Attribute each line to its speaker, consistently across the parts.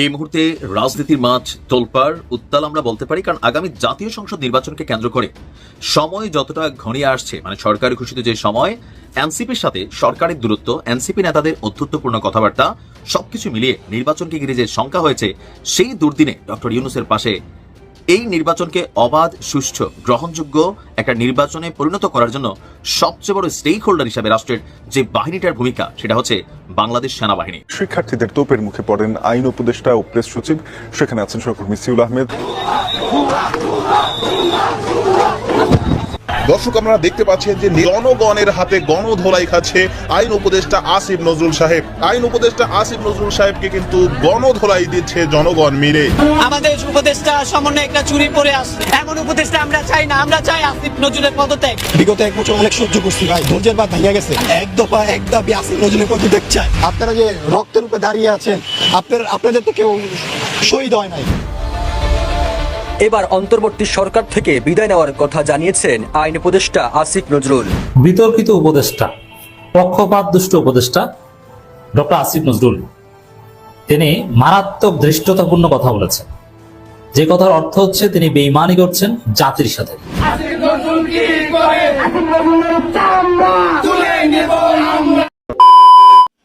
Speaker 1: এই মুহূর্তে রাজনীতির মাঠ তোলপাড়, উত্তাল আমরা বলতে পারি, কারণ আগামী জাতীয় সংসদ নির্বাচনকে কেন্দ্র করে সময় যতটা ঘনিয়ে আসছে মানে সরকার ঘোষিত যে সময়, এনসিপির সাথে সরকারের দূরত্ব, এনসিপি নেতাদের অধ্যুত্বপূর্ণ কথাবার্তা, সবকিছু মিলিয়ে নির্বাচনকে ঘিরে যে শঙ্কা হয়েছে, সেই দুর্দিনে ডক্টর ইউনুসের পাশে এই নির্বাচনকে অবাধ, সুষ্ঠু, গ্রহণযোগ্য একটা নির্বাচনে পরিণত করার জন্য সবচেয়ে বড় স্টেক হোল্ডার হিসাবে রাষ্ট্রের যে বাহিনীটার ভূমিকা, সেটা হচ্ছে বাংলাদেশ সেনাবাহিনী।
Speaker 2: শিক্ষার্থীদের তোপের মুখে পড়েন আইন উপদেষ্টা ও প্রেস সচিব। সেখানে আছেন সহকর্মী সিউল আহমেদ।
Speaker 3: দর্শক আপনারা দেখতে পাচ্ছেন যে জনগণের হাতে গণধোলাই খাচ্ছে আইন উপদেষ্টা আসিফ নজরুল সাহেব। আইন উপদেষ্টা আসিফ নজরুল সাহেবকে কিন্তু গণধোলাই দিচ্ছে জনগণ মিলে।
Speaker 4: আমাদের উপদেশটা সমন্বয় একটা চুরি পড়ে আসছে। এমন উপদেশটা আমরা চাই না আমরা চাই আসিফ নজরুলের পদত্যাগ।
Speaker 5: বিগত এক বছর অনেক সহ্য করছি ভাই ধৈর্যের বাদ ভেঙে গেছে। এক দফা এক দাবি আসিফ নজরুলের দেখ চাই। আপনারা যে রক্তের উপরে দাঁড়িয়ে আছেন আপনার আপনাদের তো কেউ শহীদ হয় নাই।
Speaker 6: এবার অন্তর্বর্তী সরকার থেকে বিদায় নেওয়ার কথা জানিয়েছেন আইন উপদেষ্টা আসিফ নজরুল।
Speaker 7: বিতর্কিত উপদেষ্টা পক্ষপাত দুষ্ট উপদেষ্টা ডক্টর আসিফ নজরুল। তিনি মারাত্মক ধৃষ্টতাপূর্ণ কথা বলেছেন। যে কথার অর্থ হচ্ছে তিনি বেইমানি করছেন জাতির সাথে।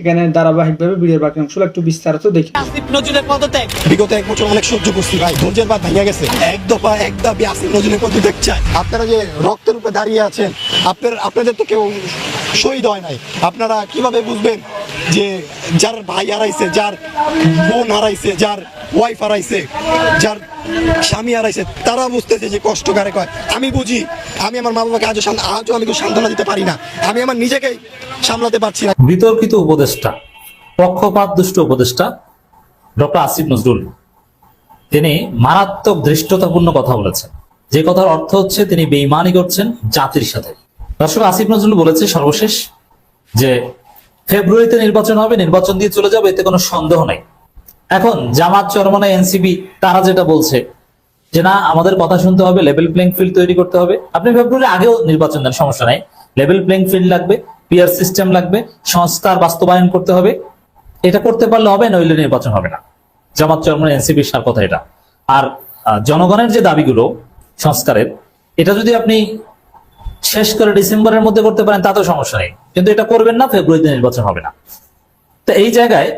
Speaker 8: এখানে ধারাবাহিকভাবে ভিডিওর বাকি অংশগুলো একটু বিস্তারিত দেখি।
Speaker 4: পদত্যাগ।
Speaker 5: বিগত এক বছর অনেক সহ্য করছি ভাই ধৈর্যের বাদ ভেঙে গেছে। এক দফা এক দাবি আসিফ নজরুলের চাই। আপনারা যে রক্তের উপরে দাঁড়িয়ে আছেন আপনার আপনাদের তো কেউ শহীদ হয় নাই। আপনারা কীভাবে বুঝবেন যে যার ভাই হারাইছে যার বোন হারাইছে যার ওয়াইফ হারাইছে যার স্বামী হারাইছে তারা বুঝতেছে যে কষ্ট কারে কয়। আমি বুঝি আমি আমার মা বাবাকে আজও আজও আমি সান্ত্বনা দিতে পারি না। আমি আমার নিজেকেই সামলাতে পারছি না।
Speaker 7: বিতর্কিত উপদেষ্টা, পক্ষপাত দুষ্ট উপদেষ্টা, ডক্টর আসিফ নজরুল, তিনি মারাত্মক ধৃষ্টতাপূর্ণ কথা বলেছেন। যে কথার অর্থ হচ্ছে তিনি বেইমানি করছেন জাতির সাথে। দর্শক, আসিফ নজরুল বলেছে সর্বশেষ যে ফেব্রুয়ারিতে নির্বাচন হবে, নির্বাচন দিয়ে চলে যাবে, এতে কোনো সন্দেহ নাই। এখন জামাত চরমনে এনসিবি তারা যেটা বলছে যে না, আমাদের কথা শুনতে হবে লেভেল প্লেইং ফিল্ড তৈরি করতে হবে। আপনি ফেব্রুয়ারি আগেও নির্বাচন দেন, সমস্যা নাই। লেভেল প্লেইং ফিল্ড লাগবে পিয়ার সিস্টেম লাগবে, সংস্কার বাস্তবায়ন করতে হবে। এটা করতে পারলে হবে, নইলে নির্বাচন হবে না। জামাত চরমনে এনসিবি সার কথা এটা। আর জনগণের যে দাবিগুলো সংস্কারের, এটা যদি আপনি শেষ করে ডিসেম্বরের মধ্যে করতে পারেন, তাতেও সমস্যা নেই। কিন্তু এটা করবেন না ফেব্রুয়ারিতে নির্বাচন হবে না। তো এই জায়গায়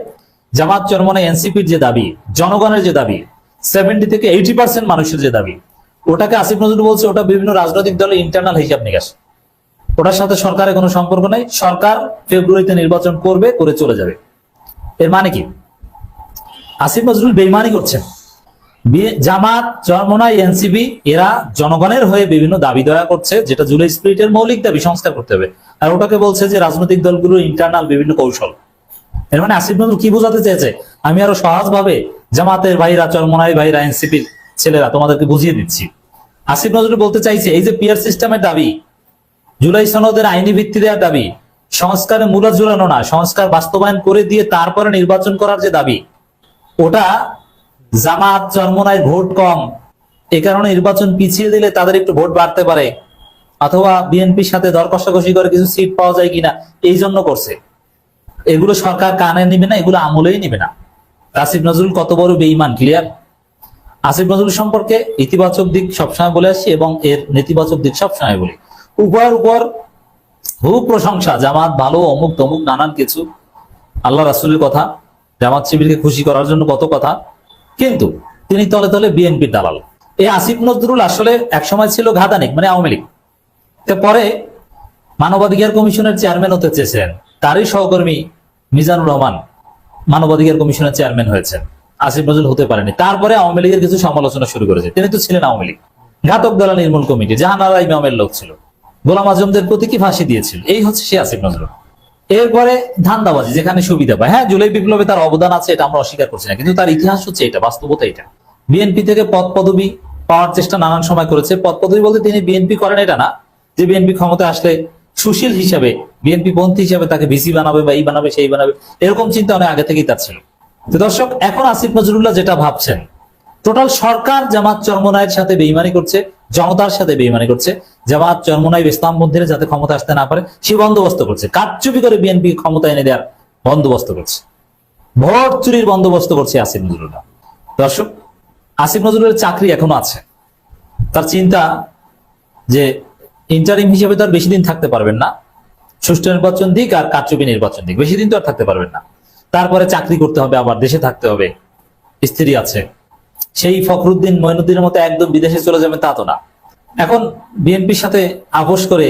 Speaker 7: জামাত চরমনে এনসিপির যে দাবি, জনগণের যে দাবি সেভেন্টি থেকে এইটি পার্সেন্ট মানুষের যে দাবি, ওটাকে আসিফ নজরুল বলছে ওটা বিভিন্ন রাজনৈতিক দলের ইন্টারনাল হিসাব নিকাশ। ওটার সাথে সরকারের কোনো সম্পর্ক নাই। সরকার ফেব্রুয়ারিতে নির্বাচন করবে, করে চলে যাবে। এর মানে কি? আসিফ নজরুল বেইমানি করছেন। জামাত চরমনাই এনসিপি, এরা জনগণের হয়ে বিভিন্ন দাবি দয়া করছে, যেটা জুলাই স্পিরিটের মৌলিক দাবি, সংস্কার করতে হবে। আর ওটাকে বলছে যে রাজনৈতিক দলগুলোর ইন্টারনাল বিভিন্ন কৌশল। এর মানে আসিফ নজরুল কি বোঝাতে চেয়েছে? আমি আরও সহজ ভাবে জামাতের ভাইরা, চরমনাই ভাইরা এনসিপির ছেলেরা তোমাদেরকে বুঝিয়ে দিচ্ছি। আসিফ নজরুল বলতে চাইছে, এই যে পিয়ার সিস্টেমের দাবি, জুলাই সনদের আইনি ভিত্তি দেওয়ার দাবি, সংস্কারে মূলা ঝুলানো না, সংস্কার বাস্তবায়ন করে দিয়ে তারপরে নির্বাচন করার যে দাবি, ওটা জামাত চরমনায় ভোট কম। এ কারণে নির্বাচন পিছিয়ে দিলে তাদের একটু ভোট বাড়তে পারে। অথবা বিএনপির সাথে দর কষাকষি করে কিছু সিট পাওয়া যায় কিনা, এই জন্য করছে। এগুলো সরকার কানে নিবে না, এগুলো আমলেই নিবে না। আসিফ নজরুল কত বড় বেইমান ক্লিয়ার আসিফ নজরুল সম্পর্কে ইতিবাচক দিক সবসময় বলে আসছি এবং এর নেতিবাচক দিক সবসময় বলি। উপর উপর খুব প্রশংসা, জামাত ভালো, অমুক তমুক, নানান কিছু। আল্লাহ রাসুলের কথা, জামাত শিবিরকে খুশি করার জন্য কত কথা। কিন্তু তিনি তলে তলে বিএনপির দালাল। এই আসিফ নজরুল আসলে একসময় ছিল ঘাদানিক মানে আওয়ামী লীগ। পরে মানবাধিকার কমিশনের চেয়ারম্যান হতে চেয়েছিলেন। তারই সহকর্মী মিজানুর রহমান মানবাধিকার কমিশনের চেয়ারম্যান হয়েছেন। আসিফ নজরুল হতে পারেনি। তারপরে আওয়ামী লীগের কিছু সমালোচনা শুরু করেছে। তিনি তো ছিলেন আওয়ামী লীগ। ঘাতক দলা নির্মূল কমিটি, জাহানারা ইমামের লোক ছিল। গোলাম আজমদের প্রতি কি ফাঁসি দিয়েছিল? এই হচ্ছে সে আসিফ নজরুল। এরপরে ধান্দাবাজি, যেখানে সুবিধা পায়। হ্যাঁ জুলাই বিপ্লবে তার অবদান আছে, এটা আমরা অস্বীকার করছি না। কিন্তু তার ইতিহাস হচ্ছে এটা, বাস্তবতা এটা। বিএনপি থেকে পদ পদবি পাওয়ার চেষ্টা নানান সময় করেছে। পদ পদবি বলতে তিনি বিএনপি করেন এটা না, যে বিএনপি ক্ষমতায় আসলে সুশীল হিসাবে বিএনপি পন্থী হিসাবে তাকে ভিসি বানাবে বা এই বানাবে, সেই বানাবে, এরকম চিন্তা অনেক আগে থেকেই তার ছিল। তো দর্শক, এখন আসিফ নজরুল্লাহ যেটা ভাবছেন, টোটাল সরকার জামাত চরমনায়ের সাথে বেইমানি করছে, জনতার সাথে বেইমানি করছে, জামাত চরমনাই ইসলাম মন্দিরে যাতে ক্ষমতা আসতে না পারে, সে বন্দোবস্ত করছে। কারচুপি করে বিএনপি ক্ষমতা এনে দেওয়ার বন্দোবস্ত করছে। ভোট চুরির বন্দোবস্ত করছে আসিফ নজরুল্লাহ। দর্শক, আসিফ নজরুলের চাকরি এখনও আছে। তার চিন্তা যে ইন্টারিম হিসেবে তো আর বেশি দিন থাকতে পারবেন না। সুষ্ঠু নির্বাচন দিক আর কারচুপি নির্বাচন দিক। বেশি দিন তো আর থাকতে পারবেন না। তারপরে চাকরি করতে হবে, আবার দেশে থাকতে হবে। স্ত্রী আছে। সেই ফখরুদ্দিন মইনুদ্দিনের মতো একদম বিদেশে চলে যাবে তা তো না। এখন বিএনপির সাথে আপোষ করে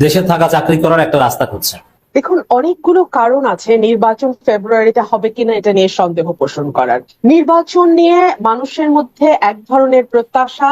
Speaker 7: দেশে থাকা চাকরি করার একটা রাস্তা খুঁজছে।
Speaker 9: দেখুন, অনেকগুলো কারণ আছে নির্বাচন ফেব্রুয়ারিতে হবে কিনা এটা নিয়ে সন্দেহ পোষণ করার। নির্বাচন নিয়ে মানুষের মধ্যে এক ধরনের প্রত্যাশা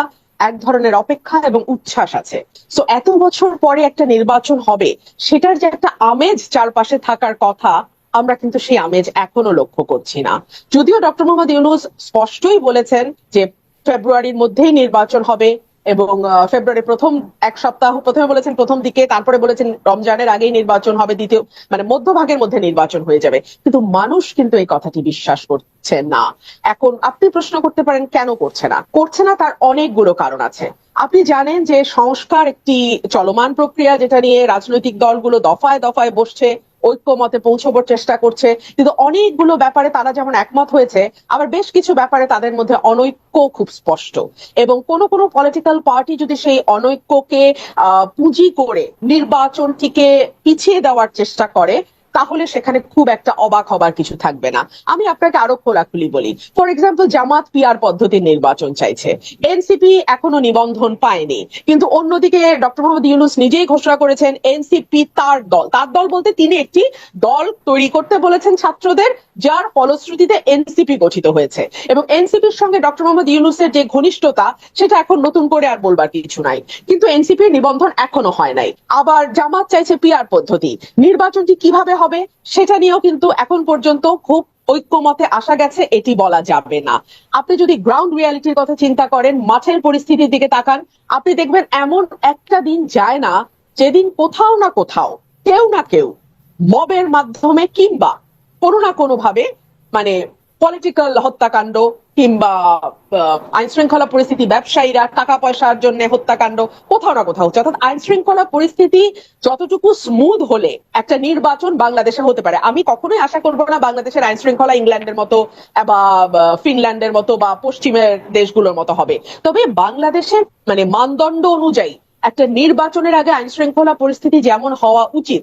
Speaker 9: এক ধরনের অপেক্ষা এবং উচ্ছ্বাস আছে। সো এত বছর পরে একটা নির্বাচন হবে, সেটার যে একটা আমেজ চারপাশে থাকার কথা, আমরা কিন্তু সেই আমেজ এখনও লক্ষ্য করছি না। যদিও ডক্টর মোহাম্মদ ইউনুস স্পষ্টই বলেছেন যে, ফেব্রুয়ারির মধ্যেই নির্বাচন হবে এবং ফেব্রুয়ারি প্রথম এক সপ্তাহ প্রথমে বলেছেন প্রথম দিকে, তারপরে বলেছেন রমজানের আগেই নির্বাচন হবে, দ্বিতীয় মানে মধ্যভাগের মধ্যে নির্বাচন হয়ে যাবে। কিন্তু মানুষ কিন্তু এই কথাটি বিশ্বাস করছে না। এখন আপনি প্রশ্ন করতে পারেন, কেন করছে না? করছে না তার অনেকগুলো কারণ আছে। আপনি জানেন যে সংস্কার একটি চলমান প্রক্রিয়া, যেটা নিয়ে রাজনৈতিক দলগুলো দফায় দফায় বসছে। ঐক্যমতে পৌঁছবার চেষ্টা করছে। কিন্তু অনেকগুলো ব্যাপারে তারা যেমন একমত হয়েছে, আবার বেশ কিছু ব্যাপারে তাদের মধ্যে অনৈক্য খুব স্পষ্ট। এবং কোন কোন পলিটিক্যাল পার্টি যদি সেই অনৈক্যকে পুঁজি করে নির্বাচনটিকে পিছিয়ে দেওয়ার চেষ্টা করে তাহলে সেখানে খুব একটা অবাক হবার কিছু থাকবে না। আমি আপনাকে আরও খোলাখুলি বলি। ফর এক্সাম্পল জামাত পিয়ার পদ্ধতির নির্বাচন চাইছে। এনসিপি এখনও নিবন্ধন পায়নি। কিন্তু অন্যদিকে ডক্টর মোহাম্মদ ইউনুস নিজেই ঘোষণা করেছেন এনসিপি তার দল। তার দল বলতে তিনি একটি দল তৈরি করতে বলেছেন ছাত্রদের, যার ফলশ্রুতিতে এনসিপি গঠিত হয়েছে। এবং এনসিপির সঙ্গে ডক্টর মোহাম্মদ ইউনুসের যে ঘনিষ্ঠতা, সেটা এখন নতুন করে আর বলবার কিছু নাই। কিন্তু এনসিপির নিবন্ধন এখনও হয় নাই। আবার জামাত চাইছে পিয়ার পদ্ধতি। নির্বাচনটি কীভাবে হবে, সেটা নিয়েও কিন্তু এখন পর্যন্ত খুব ঐক্যমতে আসা গেছে, এটি বলা যাবে না। আপনি যদি গ্রাউন্ড রিয়ালিটির কথা চিন্তা করেন, মাঠের পরিস্থিতির দিকে তাকান, আপনি দেখবেন এমন একটা দিন যায় না, যেদিন কোথাও না কোথাও, কেউ না কেউ, মবের মাধ্যমে কিংবা কোনো না কোনোভাবে মানে পলিটিক্যাল হত্যাকাণ্ড কিংবা আইন শৃঙ্খলা পরিস্থিতি, ব্যবসায়ীরা টাকা পয়সার জন্য হত্যাকাণ্ড, কোথাও না কোথাও হচ্ছে। অর্থাৎ আইন শৃঙ্খলা পরিস্থিতি যতটুকু স্মুথ হলে একটা নির্বাচন বাংলাদেশে হতে পারে। আমি কখনোই আশা করব না বাংলাদেশের আইন শৃঙ্খলা ইংল্যান্ডের মতো বা ফিনল্যান্ডের মতো বা পশ্চিমের দেশগুলোর মতো হবে। তবে বাংলাদেশের মানে মানদণ্ড অনুযায়ী একটা নির্বাচনের আগে আইন শৃঙ্খলা পরিস্থিতি যেমন হওয়া উচিত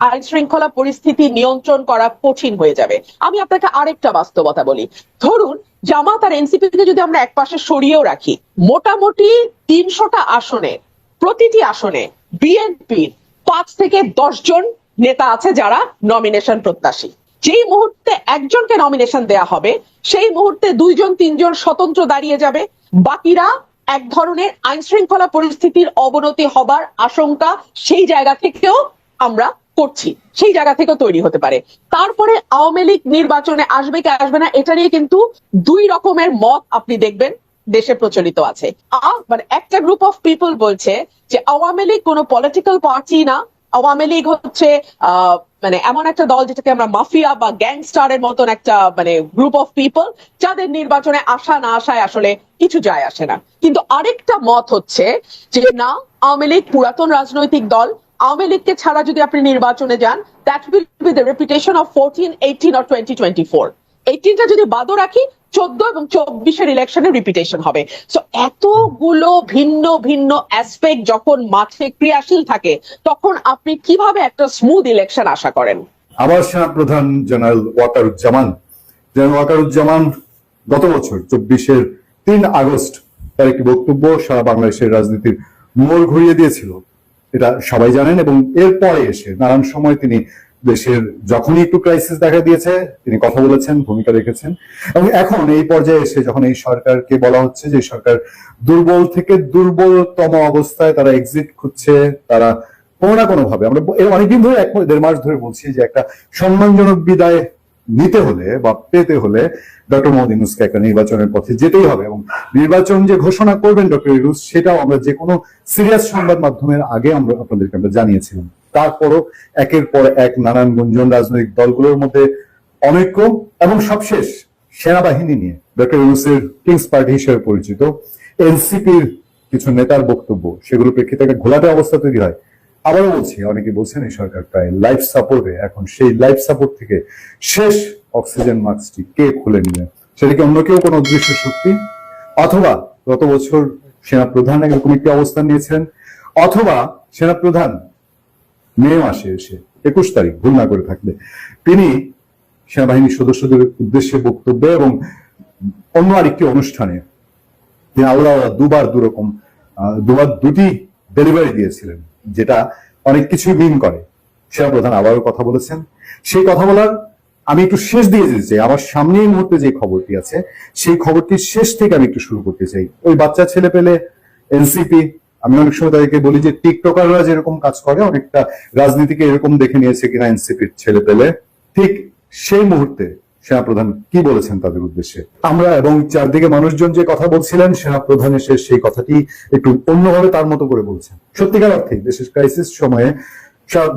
Speaker 9: আইন শৃঙ্খলা পরিস্থিতি নিয়ন্ত্রণ করা কঠিন হয়ে যাবে। আমি আপনাকে আরেকটা বাস্তবতা বলি। ধরুন, জামাত আর এনসিপি কে যদি আমরা একপাশে সরিয়েও রাখি, মোটামুটি তিনশোটা আসনে, প্রতিটি আসনে বিএনপির পাঁচ থেকে দশ জন নেতা আছে যারা নমিনেশন প্রত্যাশী। যেই মুহূর্তে একজনকে নমিনেশন দেয়া হবে, সেই মুহূর্তে দুইজন, তিনজন স্বতন্ত্র দাঁড়িয়ে যাবে। বাকিরা এক ধরনের আইন শৃঙ্খলা পরিস্থিতির অবনতি হবার আশঙ্কা সেই জায়গা থেকেও আমরা করছি, সেই জায়গা থেকেও তৈরি হতে পারে। তারপরে আওয়ামী লীগ নির্বাচনে আসবে কি আসবে না, এটা নিয়ে কিন্তু দুই রকমের মত আপনি দেখবেন, দেশে প্রচলিত আছে। মানে একটা গ্রুপ অফ পিপল বলছে যে আওয়ামী লীগ কোনো পলিটিক্যাল পার্টি না। আওয়ামী লীগ হচ্ছে মানে এমন একটা দল যেটাকে আমরা মাফিয়া বা গ্যাংস্টারের মতন একটা মানে গ্রুপ অফ পিপল যাদের নির্বাচনে আসা না আসায় আসলে কিছু যায় আসে না। কিন্তু আরেকটা মত হচ্ছে যে না, আওয়ামী লীগ পুরাতন রাজনৈতিক দল আওয়ামী লীগকে ছাড়া যদি আপনি নির্বাচনে যান that will be the reputation of fourteen eighteen or twenty twenty four এইটিনটা যদি বাদও রাখি, চোদ্দ এবং চব্বিশের ইলেকশনের রিপিটেশন হবে। সো এতগুলো ভিন্ন ভিন্ন অ্যাসপেক্ট যখন মাঠে ক্রিয়াশীল থাকে, তখন আপনি কীভাবে একটা স্মুথ ইলেকশন আশা করেন?
Speaker 10: আবার সেনাপ্রধান জেনারেল ওয়াকারুজ্জামান জেনারেল ওয়াকারুজ্জামান গত বছর চব্বিশের তিন আগস্ট তার একটি বক্তব্য সারা বাংলাদেশের রাজনীতির মোড় ঘুরিয়ে দিয়েছিল। এটা সবাই জানেন এবং এরপরে এসে নানান সময় তিনি দেশের যখনই একটু ক্রাইসিস দেখা দিয়েছে, তিনি কথা বলেছেন, ভূমিকা রেখেছেন। এবং এখন এই পর্যায়ে এসে যখন এই সরকারকে বলা হচ্ছে যে সরকার দুর্বল থেকে দুর্বলতম অবস্থায় তারা এক্সিট খুঁজছে, তারা কোনো না কোনো ভাবে আমরা অনেকদিন ধরে, এক দেড় মাস ধরে বলছি যে একটা সম্মানজনক বিদায় নিতে হলে বা পেতে হলে ডক্টর মোহাম্মদ ইউনুসকে একটা নির্বাচনের পথে যেতেই হবে এবং নির্বাচন যে ঘোষণা করবেন ডক্টর ইউনুস, সেটাও আমরা যে কোনো সিরিয়াস সংবাদ মাধ্যমের আগে আমরা আপনাদেরকে আমরা জানিয়েছিলাম। তারপরও একের পর এক নানান গুঞ্জন রাজনৈতিক দলগুলোর মধ্যে অনৈক্য এবং সবশেষ সেনাবাহিনী নিয়ে ডক্টর ইউনুসের কিংস পার্টি হিসেবে পরিচিত, এনসিপির কিছু নেতার বক্তব্য সেগুলো প্রেক্ষিতে একটা ঘোলাটে অবস্থা তৈরি হয়। আবারও বলছি, অনেকে বলছেন এই সরকার প্রায় লাইফ সাপোর্টে এখন সেই লাইফ সাপোর্ট থেকে শেষ অক্সিজেন মাস্কটি কে খুলে নিবে? সেটা কি অন্য কেউ কোনো অদৃশ্য শক্তি অথবা গত বছর সেনা প্রধান এরকম একটি অবস্থান নিয়েছিলেন অথবা সেনা প্রধান মে মাসে এসে, একুশ তারিখ, ভুল না করে থাকলে, তিনি সেনাবাহিনীর সদস্যদের উদ্দেশ্যে বক্তব্যে এবং অন্য আরেকটি অনুষ্ঠানে তিনি আলাদা আলাদা দুবার দুরকম দুবার দুটি ডেলিভারি দিয়েছিলেন। যেটা অনেক কিছুই মিন করে। সেনা প্রধান আবারও কথা বলেছেন। সেই কথা বলার আমি একটু শেষ দিয়ে যেতে চাই। আমার সামনে এই মুহূর্তে যে খবরটি আছে, সেই খবরটির শেষ থেকে আমি একটু শুরু করতে চাই। ওই বাচ্চা ছেলে পেলে এনসিপি, আমি অনেক সময় তাদেরকে বলি যে টিকটকাররা যেরকম কাজ করে, অনেকটা রাজনীতিকে এরকম দেখে নিয়েছে কিনা এনসিপির ছেলে পেলে। ঠিক সেই মুহূর্তে সেনাপ্রধান কি বলেছেন তাদের উদ্দেশ্যে? আমরা এবং চারদিকে মানুষজন যে কথা বলছিলেন সেনাপ্রধান এসে সেই কথাটি একটু অন্যভাবে তার মতো করে বলছেন। সত্যিকার অর্থে, দেশের ক্রাইসিস সময়ে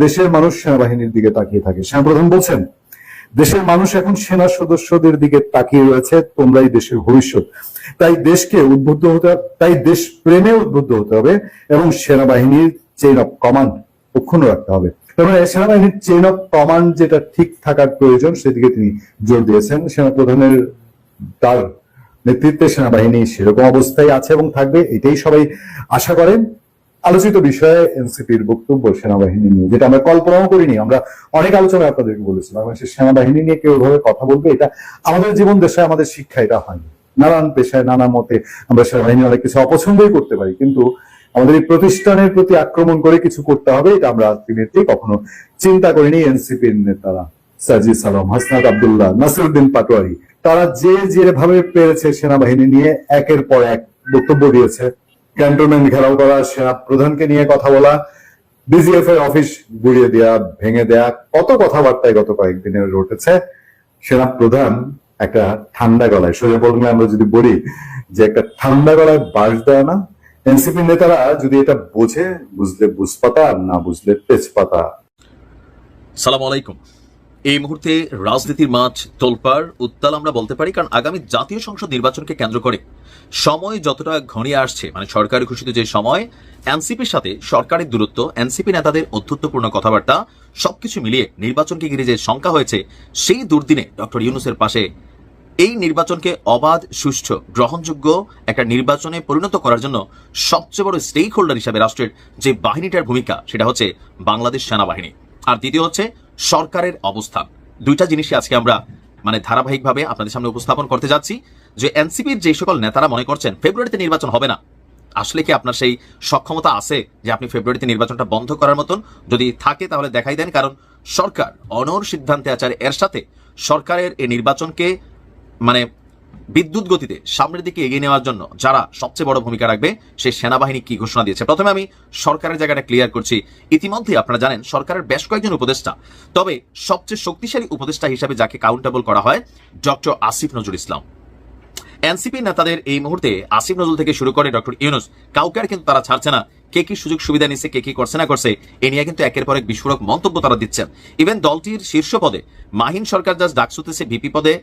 Speaker 10: দেশের মানুষ সেনাবাহিনীর দিকে তাকিয়ে থাকে। সেনাপ্রধান বলছেন, দেশের মানুষ এখন সেনা সদস্যদের দিকে তাকিয়ে রয়েছে, তোমরাই দেশের ভবিষ্যৎ। তাই দেশকে উদ্বুদ্ধ হতে তাই দেশ প্রেমে উদ্বুদ্ধ হতে হবে এবং সেনাবাহিনীর চেইন অফ কমান্ড অক্ষুণ্ণ রাখতে হবে। তার মানে সেনাবাহিনীর চেইন অফ কমান্ড যেটা ঠিক থাকার প্রয়োজন, সেদিকে তিনি জোর দিয়েছেন। সেনাপ্রধানের তার নেতৃত্বে সেনাবাহিনী সেরকম অবস্থায় আছে এবং থাকবে, এটাই সবাই আশা করেন। আলোচিত বিষয়ে এনসিপির বক্তব্য সেনাবাহিনী নিয়ে, যেটা আমরা কল্পনাও করিনি, আমরা অনেক আলোচনা আপনাদেরকে বলেছি বাংলাদেশের সেনাবাহিনী নিয়ে কেউ ভাবে কথা বলবে, এটা আমাদের জীবন দেশে, আমাদের শিক্ষা, এটা হয়নি। নানান পেশায়, নানা মতে আমরা সেনাবাহিনী অনেক কিছু অপছন্দই করতে পারি, কিন্তু আমাদের এই প্রতিষ্ঠানের প্রতি আক্রমণ করে কিছু করতে হবে, এটা আমরা আলটিমেটলি কখনো চিন্তা করিনি এনসিপির নেতারা। সাজি সালাম, হাসনাত আব্দুল্লাহ, নাসিরুদ্দিন পাটোয়ারি, তারা যে যেভাবে পেরেছে সেনাবাহিনী নিয়ে একের পর এক বক্তব্য দিয়েছে। ক্যান্টনমেন্ট ঘেরাও করা, সেনা প্রধানকে নিয়ে কথা বলা ডিজিএফ এর অফিস গুড়িয়ে দেয়া, ভেঙে দেয়া, কত কথাবার্তায় গত কয়েকদিনে রটেছে। সেনা প্রধান একটা ঠান্ডা গলায়, সোজা বললে আমরা যদি বলি যে একটা ঠান্ডা গলায় বাস দেয় না এনসিপি নেতারা যদি এটা বোঝে, বুঝলে বুঝপাতা, না বুঝলে তেজপাতা।
Speaker 1: সালাম আলাইকুম। এই মুহূর্তে রাজনীতির মাঠ তোলপাড়, উত্তাল আমরা বলতে পারি, কারণ আগামী জাতীয় সংসদ নির্বাচনকে কেন্দ্র করে সময় যতটা ঘনিয়ে আসছে মানে সরকারি ঘোষিত যে সময়, এনসিপির সাথে সরকারের দূরত্ব, এনসিপি নেতাদের অধ্যত্বপূর্ণ কথাবার্তা, সবকিছু মিলিয়ে নির্বাচনকে ঘিরে যে শঙ্কা হয়েছে, সেই দুর্দিনে ডক্টর ইউনুসের পাশে এই নির্বাচনকে অবাধ, সুষ্ঠু, গ্রহণযোগ্য একটা নির্বাচনে পরিণত করার জন্য সবচেয়ে বড় স্টেক হোল্ডার হিসাবে রাষ্ট্রের যে বাহিনীটার ভূমিকা, সেটা হচ্ছে বাংলাদেশ সেনাবাহিনী। আর দ্বিতীয় হচ্ছে সরকারের অবস্থান দুইটা জিনিসই আজকে আমরা মানে ধারাবাহিকভাবে আপনাদের সামনে উপস্থাপন করতে যাচ্ছি, যে এনসিপির যে সকল নেতারা মনে করছেন ফেব্রুয়ারিতে নির্বাচন হবে না। আসলে কি আপনার সেই সক্ষমতা আছে যে আপনি ফেব্রুয়ারিতে নির্বাচনটা বন্ধ করার মতন? যদি থাকে তাহলে দেখাই দেন, কারণ সরকার অনর সিদ্ধান্তে আচার, এর সাথে সরকারের এই নির্বাচনকে মানে বিদ্যুৎ গতিতে সামনের দিকে এগিয়ে নেওয়ার জন্য যারা সবচেয়ে বড় ভূমিকা রাখবে সেই সেনাবাহিনী কি ঘোষণা দিয়েছে? প্রথমে আমি সরকারের জায়গাটা ক্লিয়ার করছি। ইতিমধ্যে আপনারা জানেন, সরকারের বেশ কয়েকজন উপদেষ্টা। তবে সবচেয়ে শক্তিশালী উপদেষ্টা হিসাবে যাকে কাউন্টেবল করা হয়, ডক্টর আসিফ নজরুল ইসলাম। এনসিপি নেতাদের এই মুহূর্তে আসিফ নজরুল থেকে শুরু করে ডক্টর ইউনুস, কাউকে আর কিন্তু তারা ছাড়ছে না। কে কি সুযোগ সুবিধা নিচ্ছে কে কি করছে না করছে, এ নিয়ে কিন্তু একের পর এক বিস্ফোরক মন্তব্য তারা দিচ্ছেন। ইভেন দলটির শীর্ষ পদে, মাহিন সরকার জাস্ট ডাকসুতেছে বিপি পদে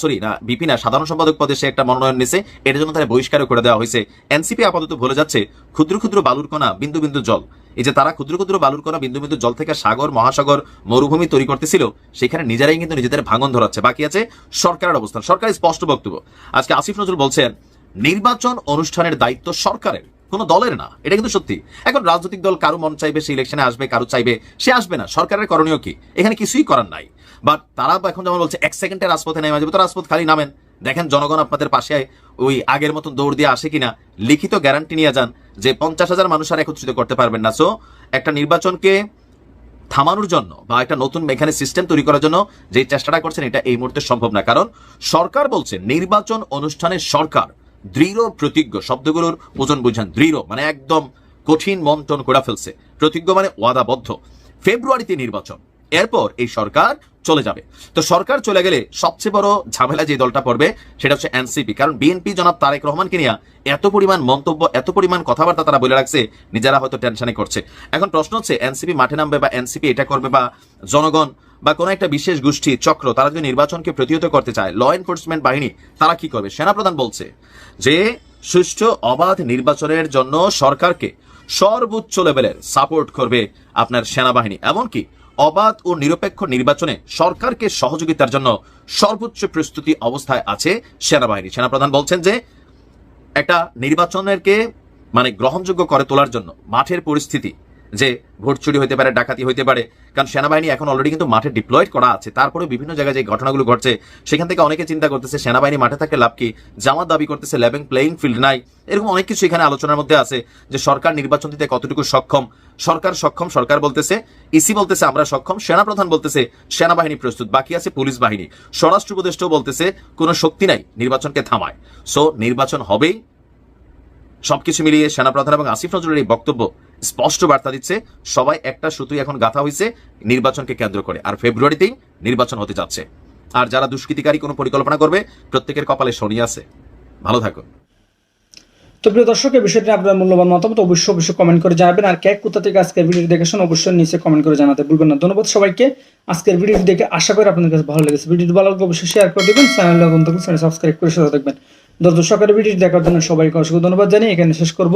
Speaker 1: সরি না বিপি না, সাধারণ সম্পাদক পদে সে একটা মনোনয়ন নিছে এর জন্য তারা বহিষ্কারও করে দেওয়া হয়েছে। এনসিপি আপাতত ভুলে যাচ্ছে, ক্ষুদ্র ক্ষুদ্র বালুর কণা বিন্দু বিন্দু জল। এই যে তারা ক্ষুদ্র ক্ষুদ্র বালুর কণা বিন্দু বিন্দু জল থেকে সাগর, মহাসাগর, মরুভূমি তৈরি করতেছিল, সেখানে নিজেরাই কিন্তু নিজেদের ভাঙন ধরাচ্ছে। বাকি আছে সরকারের অবস্থান। সরকারের স্পষ্ট বক্তব্য। আজকে আসিফ নজরুল বলছেন, নির্বাচন অনুষ্ঠানের দায়িত্ব সরকারের। কোনো দলের না, এটা কিন্তু সত্যি। এখন রাজনৈতিক দল কারও মন চাইবে সে ইলেকশনে আসবে, কারও চাইবে, সে আসবে না। সরকারের করণীয় কি? এখানে কিছুই করার নাই। বাট তারা এখন যেমন বলছে, এক সেকেন্ডে রাজপথে নেমে যাবে তো রাজপথ খালি নামেন। দেখেন জনগণ আপনাদের পাশে ওই আগের মতন দৌড় দিয়ে আসে কিনা, লিখিত গ্যারান্টি নিয়ে যান যে পঞ্চাশ হাজার মানুষ আর একত্রিত করতে পারবেন না। সো একটা নির্বাচনকে থামানোর জন্য বা একটা নতুন এখানে সিস্টেম তৈরি করার জন্য যে চেষ্টাটা করছেন, এটা এই মুহূর্তে সম্ভব না। কারণ সরকার বলছে, নির্বাচন অনুষ্ঠানের সরকার দৃঢ় প্রতিজ্ঞ, শব্দগুলোর ওজন বুঝান, দৃঢ় মানে একদম কঠিন মন্থন করে ফেলছে। প্রতিজ্ঞ মানে ওয়াদাবদ্ধ। ফেব্রুয়ারিতে নির্বাচন, এরপর এই সরকার চলে যাবে। তো সরকার চলে গেলে সবচেয়ে বড় ঝামেলা যে দলটা পড়বে, সেটা হচ্ছে এনসিপি। কারণ বিএনপি জনাব তারেক রহমানকে নিয়ে এত পরিমাণ মন্তব্য, এত পরিমাণ কথাবার্তা তারা বলে রাখছে, নিজেরা হয়তো টেনশনে করছে। এখন প্রশ্ন হচ্ছে, এনসিপি মাঠে নামবে বা এনসিপি এটা করবে বা জনগণ বা কোনো একটা বিশেষ গোষ্ঠী, চক্র, তারা যদি নির্বাচনকে প্রতিহত করতে চায় ল এনফোর্সমেন্ট বাহিনী, তারা কি করবে? সেনাপ্রধান বলছে যে, সুষ্ঠু, অবাধ নির্বাচনের জন্য সরকারকে সর্বোচ্চ লেভেলের সাপোর্ট করবে আপনার সেনাবাহিনী। এমনকি অবাধ ও নিরপেক্ষ নির্বাচনে সরকারকে সহযোগিতার জন্য সর্বোচ্চ প্রস্তুতি অবস্থায় আছে সেনাবাহিনী। সেনাপ্রধান বলছেন যে, একটা নির্বাচনেরকে মানে গ্রহণযোগ্য করে তোলার জন্য, মাঠের পরিস্থিতি যে ভোট চুরি হতে পারে, ডাকাতি হতে পারে, কারণ সেনাবাহিনী এখন অলরেডি কিন্তু মাঠে ডিপ্লয়েড করা আছে। তারপরে বিভিন্ন জায়গায় যে ঘটনাগুলো ঘটছে, সেখান থেকে অনেকে চিন্তা করতেছে, সেনাবাহিনী মাঠে থাকলে লাভ কি? জামাত দাবি করতেছে লেভেং প্লেইং ফিল্ড নাই। এরকম অনেক কিছু এখানে আলোচনার মধ্যে আছে, যে সরকার নির্বাচন দিতে কতটুকু সক্ষম? সরকার সক্ষম, সরকার বলতেছে ইসি বলতেছে, আমরা সক্ষম, সেনাপ্রধান বলতেছে, সেনাবাহিনী প্রস্তুত, বাকি আছে পুলিশ বাহিনী। স্বরাষ্ট্র উপদেষ্টাও বলতেছে, কোনো শক্তি নাই, নির্বাচনকে থামায়। সো নির্বাচন হবেই। সবকিছু মিলিয়ে সেনাপ্রধান এবং আসিফ নজরুলের এই বক্তব্য স্পষ্ট বার্তা দিচ্ছে, সবাই একটা সুতুই এখন গাথা হয়েছে নির্বাচনকে কেন্দ্র করে। আর ফেব্রুয়ারিতেই নির্বাচন হতে যাচ্ছে। আর যারা দুষ্কৃতিকারী কোনো পরিকল্পনা করবে, প্রত্যেকের কপালে শনি আছে। ভালো থাকুন।
Speaker 8: তো প্রিয় দর্শক এই বিষয়টি আপনার মূল্যবান মতামত অবশ্যই অবশ্যই কমেন্ট করে জানাবেন। আর ক্যাক কোথা থেকে আজকের ভিডিও দেখেছেন, অবশ্যই নিচে কমেন্ট করে জানাতে ভুলবেন না। ধন্যবাদ সবাইকে। আজকের ভিডিওটি দেখে আশা করি আপনাদের কাছে ভালো লেগেছে। ভিডিওটি ভালো লাগলে অবশ্যই শেয়ার করে দেবেন চ্যানেল থাকলে চ্যানেল সাবস্ক্রাইব করে সাথে দেখবেন দর্শকের ভিডিওটি দেখার জন্য সবাইকে অসংখ্য ধন্যবাদ জানিয়ে এখানে শেষ করব।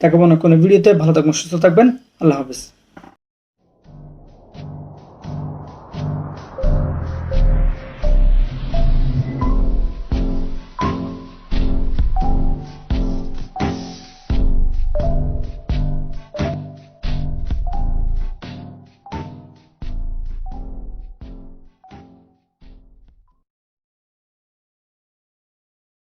Speaker 8: দেখাবো না কোনো ভিডিওতে। ভালো থাকবেন সুস্থ থাকবেন। আল্লাহ হাফিজ।